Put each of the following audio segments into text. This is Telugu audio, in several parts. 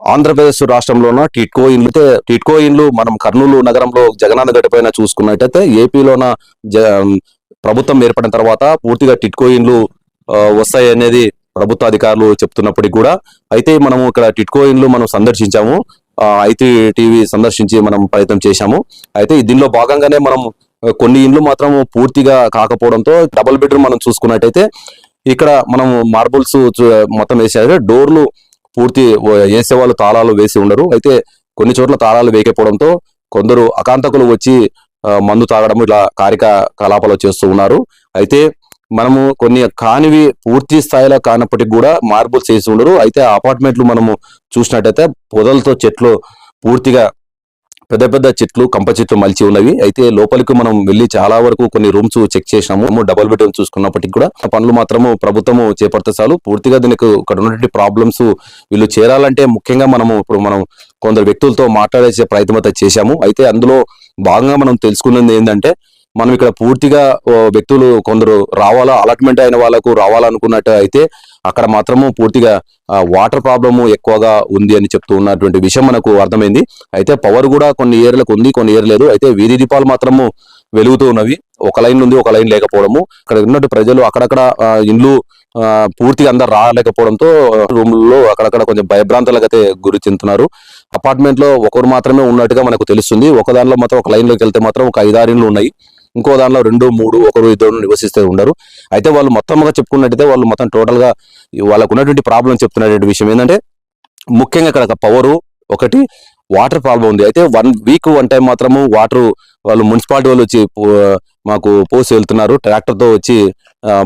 ఆంధ్రప్రదేశ్ రాష్ట్రంలోన టిట్కో ఇండ్లు అయితే టిట్కో ఇండ్లు మనం కర్నూలు నగరంలో జగనాన్న గడ్డ పైన చూసుకున్నట్టయితే ఏపీలోన జ ప్రభుత్వం ఏర్పడిన తర్వాత పూర్తిగా టిట్కో ఇండ్లు వస్తాయి అనేది ప్రభుత్వ అధికారులు చెప్తున్నప్పటికీ కూడా అయితే మనము ఇక్కడ టిట్కో ఇండ్లు మనం సందర్శించాము. ఐటీ టీవీ సందర్శించి మనం ప్రయత్నం చేశాము. అయితే దీనిలో భాగంగానే మనం కొన్ని ఇండ్లు మాత్రం పూర్తిగా కాకపోవడంతో డబుల్ బెడ్రూమ్ మనం చూసుకున్నట్టయితే ఇక్కడ మనం మార్బుల్స్ మొత్తం వేసారు డోర్లు పూర్తి వేసే వాళ్ళు తాళాలు వేసి ఉండరు. అయితే కొన్ని చోట్ల తాళాలు వేయకపోవడంతో కొందరు అకాంతకులు వచ్చి మందు తాగడం ఇట్లా కార్యకలాపాలు చేస్తూ ఉన్నారు. అయితే మనము కొన్ని కానివి పూర్తి స్థాయిలో కానప్పటికీ కూడా మార్బుల్స్ వేసి ఉండరు. అయితే అపార్ట్మెంట్లు మనము చూసినట్టయితే పొదలతో చెట్లు పూర్తిగా పెద్ద పెద్ద చెట్లు కంప చెట్లు మలిచి ఉన్నవి. అయితే లోపలికి మనం వెళ్ళి చాలా వరకు కొన్ని రూమ్స్ చెక్ చేసినాము. డబుల్ బెడ్రూమ్ చూసుకున్నప్పటికీ కూడా పనులు మాత్రము ప్రభుత్వము చేపడితే చాలు. పూర్తిగా దీనికి ఇక్కడ ఉన్నటువంటి ప్రాబ్లమ్స్ వీళ్ళు చేరాలంటే ముఖ్యంగా మనము ఇప్పుడు మనం కొందరు వ్యక్తులతో మాట్లాడేసే ప్రయత్నం అయితే చేశాము. అయితే అందులో భాగంగా మనం తెలుసుకున్నది ఏంటంటే మనం ఇక్కడ పూర్తిగా ఓ, వ్యక్తులు కొందరు రావాలా అలాట్మెంట్ అయిన వాళ్ళకు రావాలనుకున్నట్టు అయితే అక్కడ మాత్రము పూర్తిగా వాటర్ ప్రాబ్లము ఎక్కువగా ఉంది అని చెప్తూ ఉన్నటువంటి విషయం మనకు అర్థమైంది. అయితే పవర్ కూడా కొన్ని ఏరియాలకు ఉంది కొన్ని ఏరియా లేదు. అయితే వీధి దీపాలు మాత్రము వెలుగుతూ ఉన్నవి. ఒక లైన్ ఉంది ఒక లైన్ లేకపోవడము. ఇక్కడ ఉన్నట్టు ప్రజలు అక్కడక్కడ ఇండ్లు పూర్తిగా అందరు రాలేకపోవడంతో రూమ్లలో అక్కడక్కడ కొంచెం భయభ్రాంతలకైతే అయితే గురి చెందుతున్నారు. అపార్ట్మెంట్లో ఒకరు మాత్రమే ఉన్నట్టుగా మనకు తెలుస్తుంది. ఒక దానిలో మాత్రం ఒక లైన్లోకి వెళ్తే మాత్రం ఒక ఐదారు ఇండ్లు ఉన్నాయి. ఇంకో దానిలో రెండు మూడు ఒకరు ఇద్దరు నివసిస్తూ ఉండరు. అయితే వాళ్ళు మొత్తంగా చెప్పుకున్నట్టయితే వాళ్ళు మొత్తం టోటల్గా వాళ్ళకు ఉన్నటువంటి ప్రాబ్లం చెప్తున్నటువంటి విషయం ఏంటంటే ముఖ్యంగా ఇక్కడ పవరు ఒకటి వాటర్ ప్రాబ్లం ఉంది. అయితే వన్ వీక్ వన్ టైం మాత్రము వాటర్ వాళ్ళు మున్సిపాలిటీ వాళ్ళు వచ్చి పో- మాకు పోసి వెళ్తున్నారు. ట్రాక్టర్తో వచ్చి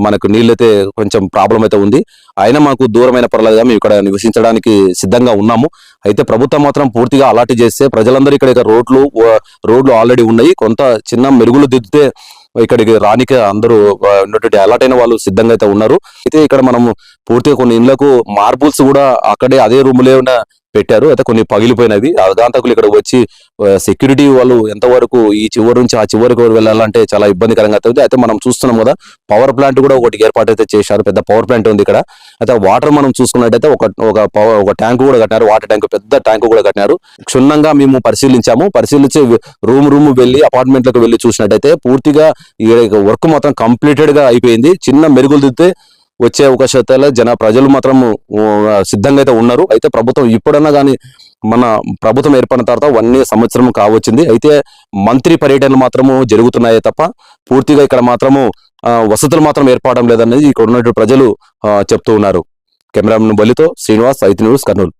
మనకు నీళ్ళైతే కొంచెం ప్రాబ్లం అయితే ఉంది. అయినా మాకు దూరమైన పర్లేదుగా మేము ఇక్కడ నివసించడానికి సిద్ధంగా ఉన్నాము. అయితే ప్రభుత్వం మాత్రం పూర్తిగా అలాంటి చేస్తే ప్రజలందరూ ఇక్కడ ఇక రోడ్లు రోడ్లు ఆల్రెడీ ఉన్నాయి. కొంత చిన్న మెరుగులు దిద్దితే ఇక్కడికి రానికి అందరూ ఉన్నటువంటి అలర్ట్ అయిన వాళ్ళు సిద్ధంగా అయితే ఉన్నారు. అయితే ఇక్కడ మనము పూర్తిగా కొన్ని ఇళ్ళకు మార్బుల్స్ కూడా అక్కడే అదే రూములే ఉన్న పెట్టారు. అయితే కొన్ని పగిలిపోయినవి. అగాంతకులు ఇక్కడ వచ్చి సెక్యూరిటీ వాళ్ళు ఎంతవరకు ఈ చివరి నుంచి ఆ చివరికి వెళ్ళాలంటే చాలా ఇబ్బందికరంగా అవుతుంది అయితే మనం చూస్తున్నాం కదా పవర్ ప్లాంట్ కూడా ఒకటి ఏర్పాటు అయితే చేశారు. పెద్ద పవర్ ప్లాంట్ ఉంది ఇక్కడ. అయితే వాటర్ మనం చూసుకున్నట్టయితే ఒక ఒక పవర్ ఒక ట్యాంక్ కూడా కట్టినారు. వాటర్ ట్యాంక్ పెద్ద ట్యాంక్ కూడా కట్టినారు. క్షుణ్ణంగా మేము పరిశీలించాము. పరిశీలించి రూమ్ రూమ్ వెళ్ళి అపార్ట్మెంట్లకు వెళ్ళి చూసినట్టయితే పూర్తిగా వర్క్ మాత్రం కంప్లీటెడ్గా అయిపోయింది. చిన్న మెరుగులు దిద్దితే వచ్చే అవకాశాలు జన ప్రజలు మాత్రం సిద్ధంగా అయితే ఉన్నారు. అయితే ప్రభుత్వం ఇప్పుడన్నా కానీ మన ప్రభుత్వం ఏర్పడిన తర్వాత వన్ సంవత్సరం కావచ్చింది. అయితే మంత్రి పర్యటనలు మాత్రము జరుగుతున్నాయే తప్ప పూర్తిగా ఇక్కడ మాత్రము వసతులు మాత్రం ఏర్పడడం లేదనేది ఇక్కడ ఉన్నటువంటి ప్రజలు చెప్తూ ఉన్నారు. కెమెరామెన్ బలితో శ్రీనివాస్ ఐతి న్యూస్ కర్నూలు.